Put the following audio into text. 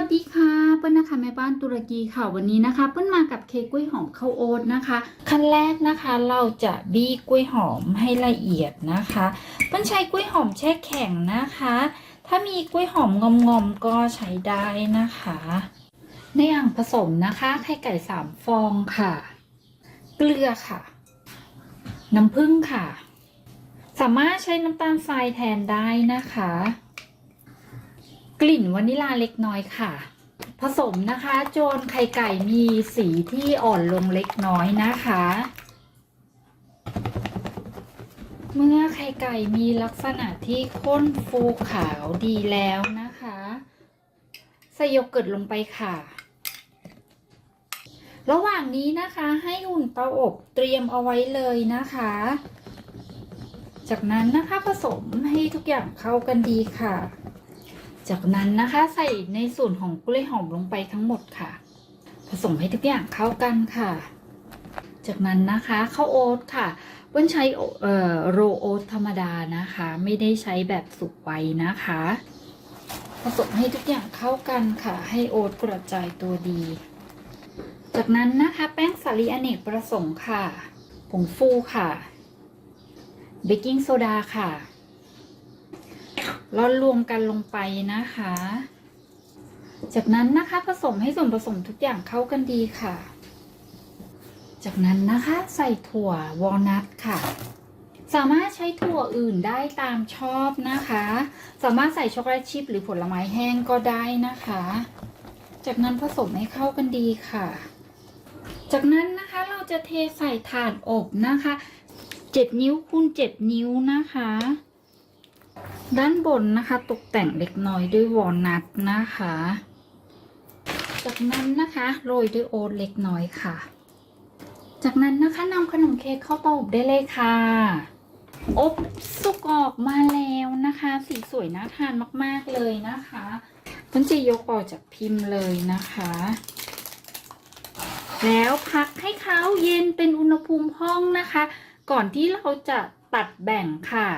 วัสดีค่ะเปิ้ลนะคะแม่บ้านตุรกีค่ะวันนี้นะคะ เปิ้ลมากับเค้กกล้วยหอมข้าวโอ๊ตนะคะ ขั้นแรกนะคะเราจะบี้กล้วยหอมให้ละเอียดนะคะ เปิ้ลใช้กล้วยหอมแช่แข็งนะคะ ถ้ามีกล้วยหอมงอมๆก็ใช้ได้นะคะ ในอ่างผสมนะคะไข่ไก่สามฟองค่ะ เกลือค่ะ น้ำผึ้งค่ะ สามารถใช้น้ำตาลทรายแทนได้นะคะ กลิ่นวานิลาเล็กน้อยค่ะ ผสมนะคะ โจนไข่ไก่มีสีที่อ่อนลงเล็กน้อยนะคะ เมื่อไข่ไก่มีลักษณะที่ข้นฟูขาวดีแล้วนะคะ ใส่โยเกิร์ตลงไปค่ะระหว่างนี้นะคะให้อุ่นเตาอบเตรียมเอาไว้เลยนะคะ จากนั้นนะคะผสมให้ทุกอย่างเข้ากันดีค่ะ จากนั้นนะคะใส่ในส่วนของกล้วยหอมลงไปทั้งหมดค่ะ ผสมให้ทุกอย่างเข้ากันค่ะ จากนั้นนะคะข้าวโอ๊ตค่ะเปิ้ลใช้โรโอ๊ตธรรมดานะคะ ไม่ได้ใช้แบบสุกไว้นะคะ ผสมให้ทุกอย่างเข้ากันค่ะ ให้โอ๊ตกระจายตัวดี จากนั้นนะคะแป้งสาลีอเนกประสงค์ค่ะ ผงฟูค่ะเบกกิ้งโซดาค่ะ ร่อนรวมกันลงไปนะคะ จากนั้นนะคะผสมให้ส่วนผสมทุกอย่างเข้ากันดีค่ะ จากนั้นนะคะใส่ถั่ววอลนัทค่ะ สามารถใช้ถั่วอื่นได้ตามชอบนะคะ สามารถใส่ช็อกโกแลตชิพหรือผลไม้แห้งก็ได้นะคะ จากนั้นผสมให้เข้ากันดีค่ะ จากนั้นนะคะเราจะเทใส่ถาดอบนะคะ 7 นิ้วคูณ7นิ้วนะคะ ด้านบนนะคะตกแต่งเล็กน้อยด้วยวอลนัทนะคะ จากนั้นนะคะโรยด้วยโอ๊ตเล็กน้อยค่ะ จากนั้นนะคะนำขนมเค้กเข้าเตาอบได้เลยค่ะ อบสุกออกมาแล้วนะคะ สีสวยน่าทานมากๆเลยนะคะต้นจะยกออกจากพิมพ์เลยนะคะ แล้วพักให้เขาเย็นเป็นอุณหภูมิห้องนะคะ ก่อนที่เราจะตัดแบ่งค่ะ